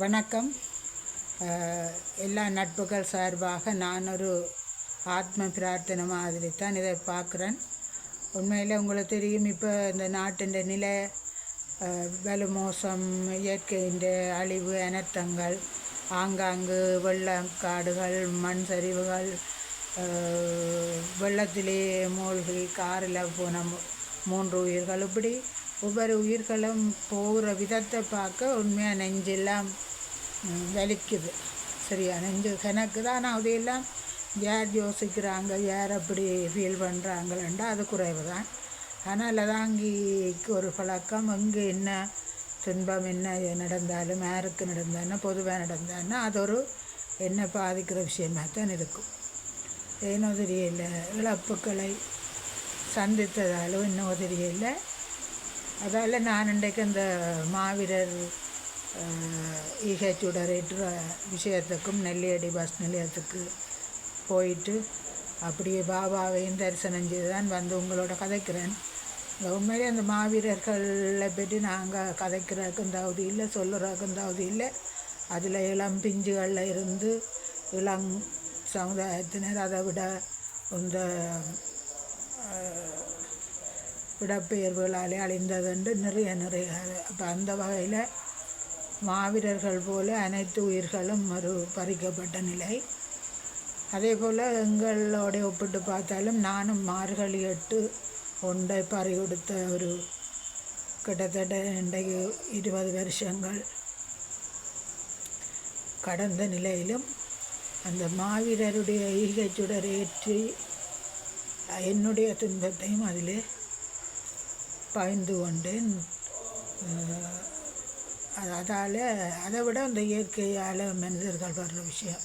வணக்கம். எல்லா நட்புகள் சார்பாக நான் ஒரு ஆத்ம பிரார்த்தனை மாதிரி தான் இதை பார்க்குறேன். உண்மையில் உங்களுக்கு தெரியும் இப்போ இந்த நாட்டின் நிலை வலு மோசம் இயற்கையின் அழிவு அனர்த்தங்கள் ஆங்காங்கு வெள்ளக்காடுகள் மண் சரிவுகள் வெள்ளத்திலே மூழ்கி காரில் போன மூன்று உயிர்கள் இப்படி ஒவ்வொரு உயிர்களும் போகிற விதத்தை பார்க்க உண்மையாக நெஞ்செல்லாம் வலிக்குது. சரியா? நெஞ்சு கணக்கு தான். ஆனால் அதையெல்லாம் யார் யோசிக்கிறாங்க? யார் அப்படி ஃபீல் பண்ணுறாங்களேண்டா அது குறைவு தான். ஆனால் லதாங்கிக்கு ஒரு பழக்கம். அங்கே என்ன துன்பம் என்ன நடந்தாலும் யாருக்கு நடந்தாலும் பொதுவாக நடந்தான்னா அது ஒரு என்ன பாதிக்கிற விஷயமாக தான் இருக்கும். ஏனோ தெரியல இழப்புக்களை சந்தித்ததாலும் இன்னும் தெரியல. அதால் நான் இன்றைக்கு அந்த மாவீரர் ஈகை சுடரேற்ற விஷயத்துக்கும் நெல்லியடி பஸ் நிலையத்துக்கு போயிட்டு அப்படியே பாபாவையும் தரிசனம் செய்து தான் வந்து உங்களோட கதைக்கிறேன் உண்மையிலே அந்த மாவீரர்களை பற்றி நாங்கள் கதைக்கிறதுக்கும் தகுதி இல்லை சொல்லுறதுக்கும் தகுதி இல்லை அதில் இளம் பிஞ்சுகளில் இருந்து இளம் சமுதாயத்தினர் அதை விட இந்த இடப்பெயர்வுகளாலே அழிந்ததென்று நிறைய நிறைய. அப்போ அந்த வகையில் மாவீரர்கள் போல அனைத்து உயிர்களும் ஒரு பறிக்கப்பட்ட நிலை. அதே போல் எங்களோட ஒப்பிட்டு பார்த்தாலும் நானும் மார்கழி எட்டு ஒன்றை பறி கொடுத்த ஒரு கிட்டத்தட்ட இன்றைக்கு இருபது வருஷங்கள் கடந்த நிலையிலும் அந்த மாவீரருடைய ஈகைச்சுடர் ஏற்றி என்னுடைய துன்பத்தையும் அதிலே பாய்ந்து கொண்டேன். அதால் அதை விட அந்த இயற்கையால் மனிதர்கள் வர்ற விஷயம்.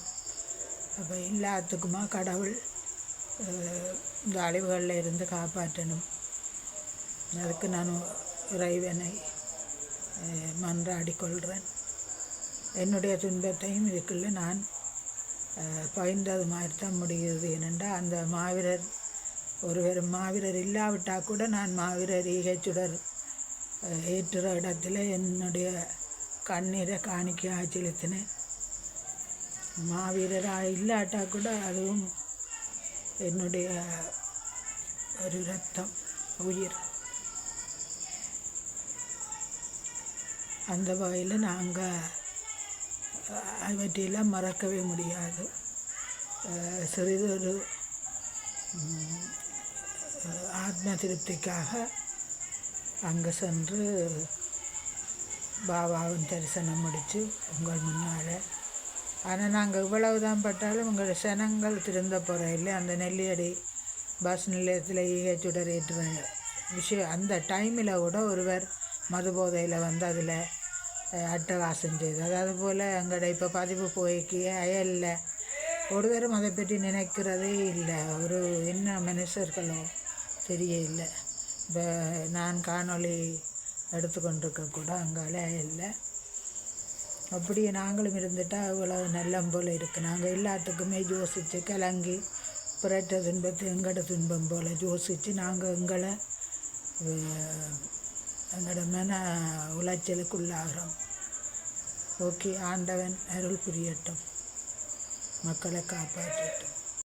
அப்போ எல்லாத்துக்குமா கடவுள் இந்த அழிவுகளில் இருந்து காப்பாற்றணும். அதுக்கு நான் இறைவனை மன்றாடி கொள்கிறேன் என்னுடைய துன்பத்தையும் இதுக்குள்ளே நான் பகிர்ந்தது மாதிரி தான் முடிகிறது ஏனென்றால் அந்த மாவீரர் ஒருவர் மாவீரர் இல்லாவிட்டால் கூட நான் மாவீரர் ஈகைச்சுடர் ஏற்றுற இடத்துல என்னுடைய கண்ணீரை காணிக்கையாக செலுத்தினேன் மாவீரராக இல்லாட்டா கூட அதுவும் என்னுடைய ஒரு ரத்தம் உயிர். அந்த வகையில் நாங்கள் அவற்றையெல்லாம் மறக்கவே முடியாது. சிறிதொரு ஆத்ம திருப்திக்காக அங்கே சென்று பாபாவின் தரிசனம் முடித்து உங்கள் முன்னால். ஆனால் நாங்கள் இவ்வளவு தான் பட்டாலும் உங்கள் சனங்கள் திருந்த போகிறையில் அந்த நெல்லியடி பஸ் நிலையத்தில் ஈகை சுடர் ஏற்றுற விஷயம் அந்த டைமில் கூட ஒருவர் மது போதையில் வந்து அதில் அட்டகாசம் செய்து அதாவது போல் எங்கள்ட இப்போ பதிவு போய்க்கு அயலில் ஒருவரும் அதை பற்றி நினைக்கிறதே இல்லை. ஒரு என்ன மனுஷர்களோ தெரிய இல்லை. இப்போ நான் காணொளி எடுத்துக்கொண்டிருக்க கூட அங்கால இல்லை. அப்படியே நாங்களும் இருந்துட்டால் அவ்வளோ நல்ல போல் இருக்குது நாங்கள் எல்லாத்துக்குமே யோசித்து கிளங்கி புரட்ட துன்பத்து எங்களோட துன்பம் போல் யோசித்து நாங்கள் எங்களை எங்களோட மன உளைச்சலுக்குள்ளாகிறோம். ஓகே ஆண்டவன் அருள் புரியட்டும். மக்களை காப்பாற்றட்டும்.